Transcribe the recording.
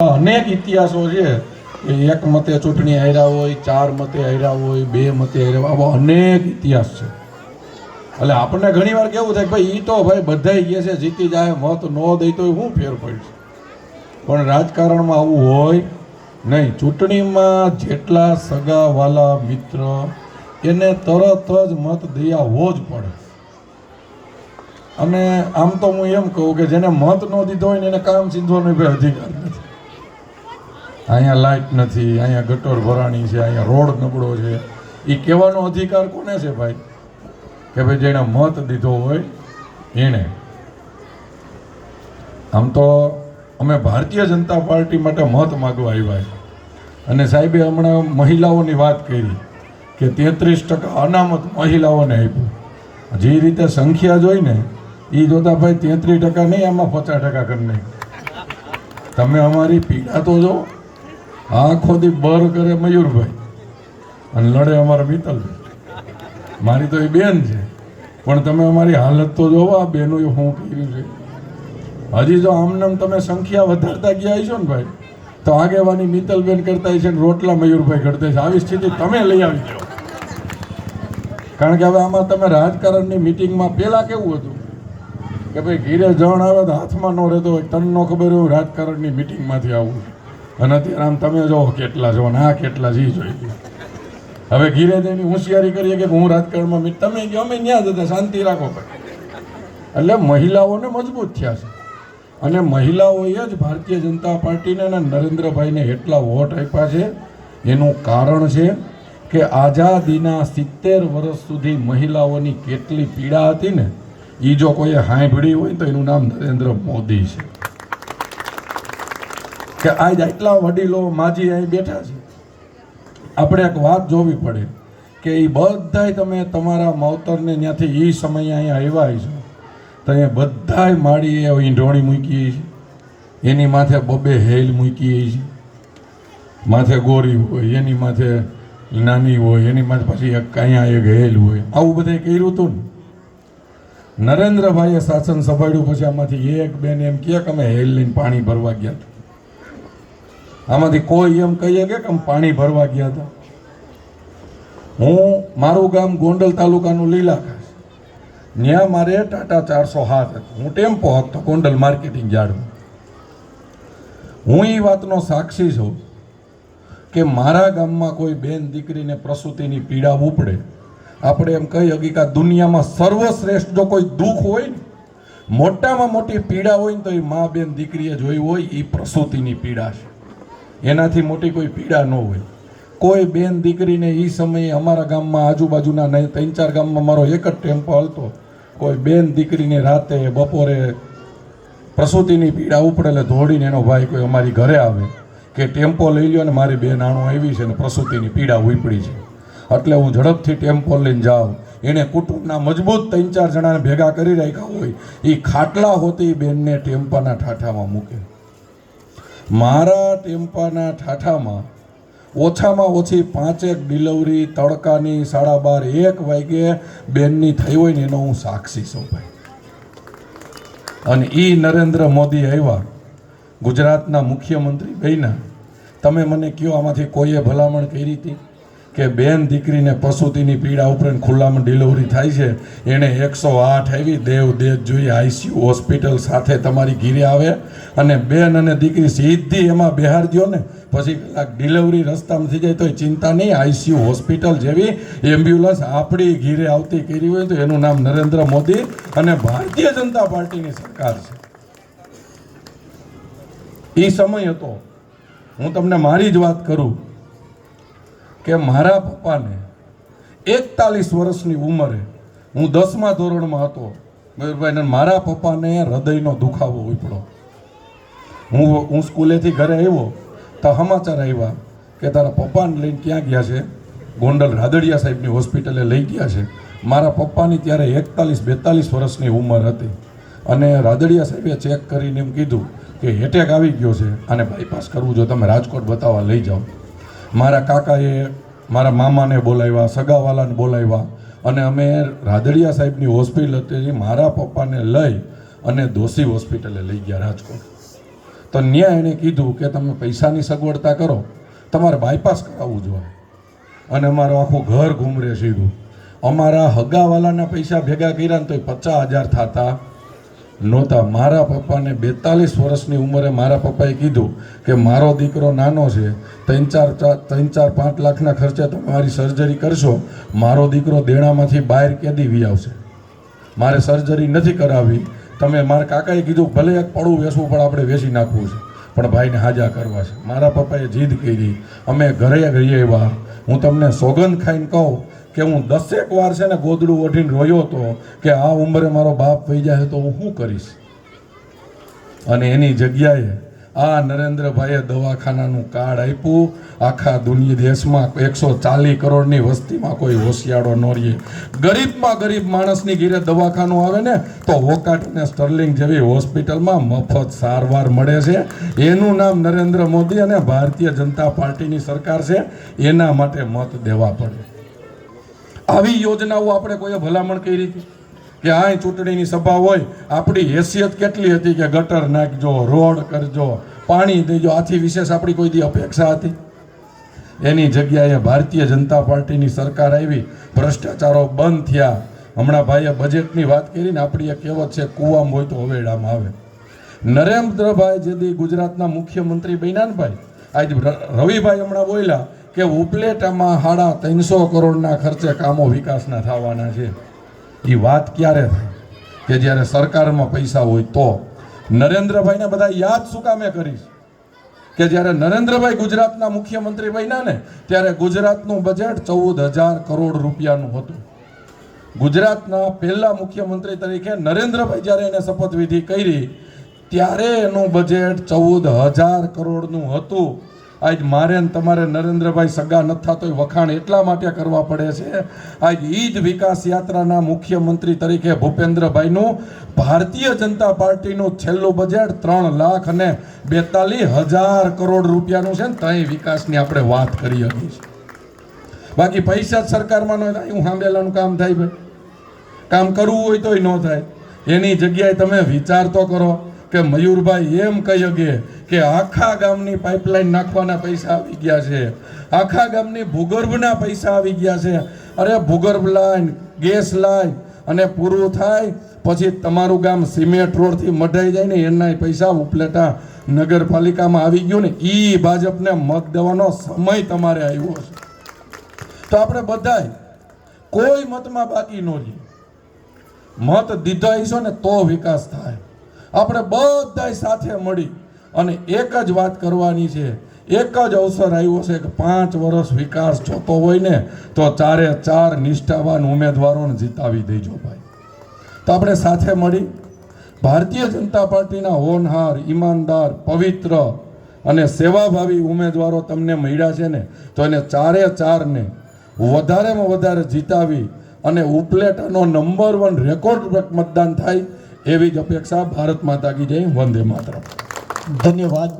અનેક ઇતિહાસો છે. એક મતે ચૂંટણી હાર્યા હોય, ચાર મતે હાર્યા હોય, બે મતે હાર્યા આવા અનેક ઇતિહાસ છે. એટલે આપણને ઘણી વાર કેવું થાય ભાઈ એ તો ભાઈ બધા કહે છે, જીતી જાય, મત ન દઈ તો શું ફેર પડશે પણ રાજકારણમાં આવું હોય નહીં. ચૂંટણીમાં જેટલા સગા વાલા મિત્ર એને તરત જ મત દયાવો જ પડે. અને આમ તો હું એમ કહું કે જેને મત ન દીધો હોય ને એને કામ સીધવાનો અધિકાર નથી. અહીંયા લાઇટ નથી, અહીંયા ગટર ભરાણી છે, અહીંયા રોડ નબળો છે. એ કહેવાનો અધિકાર કોને છે ભાઈ? કે ભાઈ જેણે મત દીધો હોય એણે આમ તો અમે ભારતીય જનતા પાર્ટી માટે મત માગવા આવ્યા અને સાહેબે હમણાં મહિલાઓની વાત કરી કે તેત્રીસ ટકા અનામત મહિલાઓને આપ્યું. જે રીતે સંખ્યા જોઈને એ જોતા ભાઈ તેત્રીસ ટકા નહીં, આમાં પચાસ ટકા કરી નાખ્યું. તમે અમારી પીડા તો જો. આખો દી બર કરે મયુરભાઈ. અને લડે અમારા મિત્તલભાઈ. મારી તો એ બેન છે. પણ તમે અમારી હાલત તો જોવો, આ બેનોએ હું કર્યું છે. હજી જો આમનામ તમે સંખ્યા વધારતા ગયા છો ને ભાઈ, તો આગેવાની મિત્તલબેન કરતા છે ને રોટલા મયુરભાઈ કરતા છે. આવી સ્થિતિ તમે લઈ આવી દો કારણ કે હવે આમાં તમે રાજકારણની મિટિંગમાં પહેલાં કેવું હતું? કે ભાઈ ઘીરે જણ આવે તો હાથમાં ન રહેતો હોય, તને ખબર હોય રાજકારણની મિટિંગમાંથી આવું અને અત્યારે આમ તમે જોવો કેટલા છો ને આ કેટલા જી જોઈ લો. હવે ઘીરે જઈને હોશિયારી કરીએ કે હું રાજકારણમાં તમે કહો અમે ત્યાં જતા, શાંતિ રાખો પડે એટલે મહિલાઓને મજબૂત થયા છે. અને મહિલાઓએ જ ભારતીય જનતા પાર્ટીને અને નરેન્દ્રભાઈને એટલા વોટ આપ્યા છે, એનું કારણ છે કે આઝાદીના સિત્તેર વર્ષ સુધી મહિલાઓની કેટલી પીડા હતી ને એ જો કોઈએ સાંભળી હોય તો એનું નામ નરેન્દ્ર મોદી છે. કે આજ આટલા વડીલો માજી અહીં બેઠા છે. આપણે એક વાત જોવી પડે કે એ બધાય તમે તમારા માવતરને ત્યાંથી એ સમયે અહીંયા આવ્યા છો. તો અહીંયા બધાય માળી એ ઈંઢોણી મૂકી છે. એની માથે બબે હેલ મૂકી છે. માથે ગોરી હોય, એની માથે નાની હોય, એની માથે પછી એક અહીંયા એક હેલ હોય. આવું બધે કર્યું હતું ને? નરેન્દ્રભાઈએ શાસન સંભાળ્યું, પછી આમાંથી એક બેન એમ કે અમે હેલ લઈને પાણી ભરવા ગયા હતા. આમાંથી કોઈ એમ કહીએ કે આમ પાણી ભરવા ગયા હતા. હું મારું ગામ ગોંડલ તાલુકાનું લીલાખા છે ત્યાં મારે ટાટા ચારસો હાથ હતો. હું ટેમ્પો હતો ગોંડલ માર્કેટિંગ યાર્ડમાં. હું એ વાતનો સાક્ષી છું કે મારા ગામમાં કોઈ બેન દીકરીને પ્રસૂતિની પીડા ઉપડે. આપણે એમ કહી શકીએ કે દુનિયામાં સર્વશ્રેષ્ઠ જો કોઈ દુઃખ હોય ને, મોટામાં મોટી પીડા હોય ને તો એ મા બેન દીકરીએ જોઈ હોય એ પ્રસૂતિની પીડા છે. એનાથી મોટી કોઈ પીડા ન હોય. કોઈ બેન દીકરીને એ સમયે અમારા ગામમાં આજુબાજુના ત્રણ ચાર ગામમાં મારો એક જ ટેમ્પો હતો કોઈ બેન દીકરીને રાતે, બપોરે પ્રસૂતિની પીડા ઉપડે એટલે દોડીને એનો ભાઈ કોઈ અમારી ઘરે આવે કે ટેમ્પો લઈ લ્યો ને મારી બેન આણો આવી છે ને પ્રસૂતિની પીડા ઉપડી છે. એટલે હું ઝડપથી ટેમ્પો લઈને જાઉં. એને કુટુંબના મજબૂત ત્રણ ચાર જણાને ભેગા કરી રાખ્યા હોય એ ખાટલા હોતી બેનને ટેમ્પાના ઠાઠામાં મૂકે. મારા ટેમ્પાના ઠાઠામાં ઓછામાં ઓછી પાંચેક ડિલિવરી તડકાની સાડા બાર એક વાગે બેનની થઈ હોય ને એનો હું સાક્ષી છું ભાઈ. અને એ નરેન્દ્ર મોદી આવ્યા ગુજરાતના મુખ્યમંત્રી બન્યા. તમે મને કયો આમાંથી કોઈએ ભલામણ કરી હતી? કે બેન દીકરીને પ્રસૂતિની પીડા ઉપરાંત ખુલ્લામાં ડિલિવરી થાય છે એણે એકસો આઠ આવી દેવ દેજ જોઈએ આઈસીયુ હોસ્પિટલ સાથે તમારી ઘીરે આવે અને બેન અને દીકરી સીધી એમાં બિહાર દો ને, પછી ડિલિવરી રસ્તામાં થઈ જાય તો એ ચિંતા નહીં, આઈસીયુ હોસ્પિટલ જેવી એમ્બ્યુલન્સ આપણી ઘીરે આવતી કરી હોય તો એનું નામ નરેન્દ્ર મોદી અને ભારતીય જનતા પાર્ટીની સરકાર છે. એ સમય હતો. હું તમને મારી જ વાત કરું. કે મારા પપ્પાને એકતાલીસ વર્ષની ઉંમરે હું દસમા ધોરણમાં હતો. મયુરભાઈને મારા પપ્પાને હૃદયનો દુખાવો ઉપડો હું હું સ્કૂલેથી ઘરે આવ્યો તો સમાચાર આવ્યા કે તારા પપ્પાને લઈને ક્યાં ગયા છે? ગોંડલ રાદડિયા સાહેબની હોસ્પિટલે લઈ ગયા છે. મારા પપ્પાની ત્યારે એકતાલીસ, બેતાલીસ વર્ષની ઉંમર હતી. અને રાદડિયા સાહેબે ચેક કરીને એમ કીધું કે હેટેક આવી ગયો છે આને બાયપાસ કરવું જો તમે રાજકોટ બતાવવા લઈ જાઓ. મારા કાકાએ મારા મામાને બોલાવ્યા, સગાવાલાને બોલાવ્યા અને અમે રાદડિયા સાહેબની હોસ્પિટલ હતી, મારા પપ્પાને લઈ અને દોશી હોસ્પિટલે લઈ ગયા રાજકોટ. તો ત્યાં એણે કીધું કે તમે પૈસાની સગવડતા કરો, તમારે બાયપાસ કરાવવું જોઈએ. અને અમારું આખું ઘર ઘૂમરે સીધું અમારા હગાવાલાના પૈસા ભેગા કર્યા ને એ પચાસ હજાર થતા. નહોતા. મારા પપ્પાને બેતાલીસ વર્ષની ઉંમરે મારા પપ્પાએ કીધું કે મારો દીકરો નાનો છે, ત્રણ ચાર ત્રણ ચાર પાંચ લાખના ખર્ચે તમારી મારી સર્જરી કરશો, મારો દીકરો દેણામાંથી બહાર કેદી વી આવશે? મારે સર્જરી નથી કરાવી તમે મારા કાકાએ કીધું ભલે એક પડું વેસવું પણ આપણે વેચી નાખવું છે. પણ ભાઈને હાજા કરવા છે. મારા પપ્પાએ જીદ કરી. અમે ઘરે ગઈએ એવા હું તમને સોગંદ ખાઈને કહું કે હું દસેક વાર છે ને ગોદડું ઓઢીને રોયો હતો કે આ ઉંમરે મારો બાપ થઈ જાય તો હું શું કરીશ? અને એની જગ્યાએ આ નરેન્દ્રભાઈએ દવાખાનાનું કાર્ડ આપ્યું. આખા દુનિયા દેશમાં એકસો ચાલીસ કરોડની વસ્તીમાં કોઈ હોશિયારો ન રહીએ ગરીબમાં ગરીબ માણસની ઘીરે દવાખાનું આવે ને, તો વોકાટ અને સ્ટર્લિંગ જેવી હોસ્પિટલમાં મફત સારવાર મળે છે. એનું નામ નરેન્દ્ર મોદી અને ભારતીય જનતા પાર્ટીની સરકાર છે. એના માટે મત દેવા પડે. આવી યોજનાઓ આપણે કોઈએ ભલામણ કરી હતી? કે આ ચૂંટણીની સભા હોય, આપણી હેસિયત કેટલી હતી કે ગટર નાખજો, રોડ કરજો, પાણી દેજો. આથી વિશેષ આપણી કોઈ દી અપેક્ષા હતી? એની જગ્યાએ ભારતીય જનતા પાર્ટીની સરકાર આવી, ભ્રષ્ટાચારો બંધ થયા. હમણાં ભાઈએ બજેટની વાત કરીને આપણી એક કહેવત છે, કૂવામાં હોય તો હવેડામાં આવે. નરેન્દ્રભાઈ જેદી ગુજરાતના મુખ્યમંત્રી બન્યા ને ભાઈ, આજ રવિભાઈ હમણાં બોલ્યા કે ઉપલેટામાં સાડા ત્રણસો કરોડના ખર્ચે કામો વિકાસના થવાના છે. એ વાત ક્યારે થાય? કે જ્યારે સરકારમાં પૈસા હોય તો. નરેન્દ્રભાઈને બધા યાદ શું કામે કરીશ કે જ્યારે નરેન્દ્રભાઈ ગુજરાતના મુખ્યમંત્રી બન્યા ને, ત્યારે ગુજરાતનું બજેટ ચૌદ હજાર કરોડ રૂપિયાનું હતું. ગુજરાતના પહેલા મુખ્યમંત્રી તરીકે નરેન્દ્રભાઈ જ્યારે એને શપથવિધિ કરી, ત્યારે એનું બજેટ ચૌદ હજાર કરોડનું હતું. આજ મારે ને તમારે નરેન્દ્રભાઈ સગા ન થતોય વખાણ એટલા માટે કરવા પડે છે. આજ ઈ જ વિકાસ યાત્રાના મુખ્યમંત્રી તરીકે ભૂપેન્દ્રભાઈનું ભારતીય જનતા પાર્ટીનું છેલ્લું બજેટ ત્રણ લાખ અને બેતાલીસ હજાર કરોડ રૂપિયાનું છે ને ત્યાં વિકાસની આપણે વાત કરી હતી બાકી પૈસા જ સરકારમાં ન થાય હું સાંભળેલાનું કામ થાય ભાઈ. કામ કરવું હોય તોય ન થાય. એની જગ્યાએ તમે વિચાર તો કરો. કે મયુરભાઈ એમ કહી શકે કે આખા ગામની પાઇપલાઇન નાખવાના પૈસા આવી ગયા છે. આખા ગામની ભૂગર્ભના પૈસા આવી ગયા છે. અરે ભૂગર્ભ લાઈન, ગેસ લાઈન અને પૂરું થાય, પછી તમારું ગામ સિમેન્ટ રોડથી મઢાઈ જાય ને એના પૈસા ઉપલેટા નગરપાલિકામાં આવી ગયું ને એ ભાજપને મત દેવાનો સમય તમારે આવ્યો છે. તો આપણે બધાય કોઈ મતમાં બાકી ન રહીએ. મત દીધા હશો ને તો વિકાસ થાય. આપણે બધાય સાથે મળી અને એક જ વાત કરવાની છે. એક જ અવસર આવ્યો છે કે પાંચ વર્ષ વિકાસ જોતો હોય ને, તો ચારે ચાર નિષ્ઠાવાન ઉમેદવારોને જીતાવી દેજો ભાઈ. તો આપણે સાથે મળી. ભારતીય જનતા પાર્ટીના હોનહાર, ઈમાનદાર, પવિત્ર અને સેવાભાવી ઉમેદવારો તમને મળ્યા છે ને, તો એને ચારે ચારને વધારેમાં વધારે જીતાવી અને ઉપલેટાનો નંબર વન રેકોર્ડ મતદાન થાય એવી જ અપેક્ષા ભારત માતા કી જય વંદે માતરમ. ધન્યવાદ.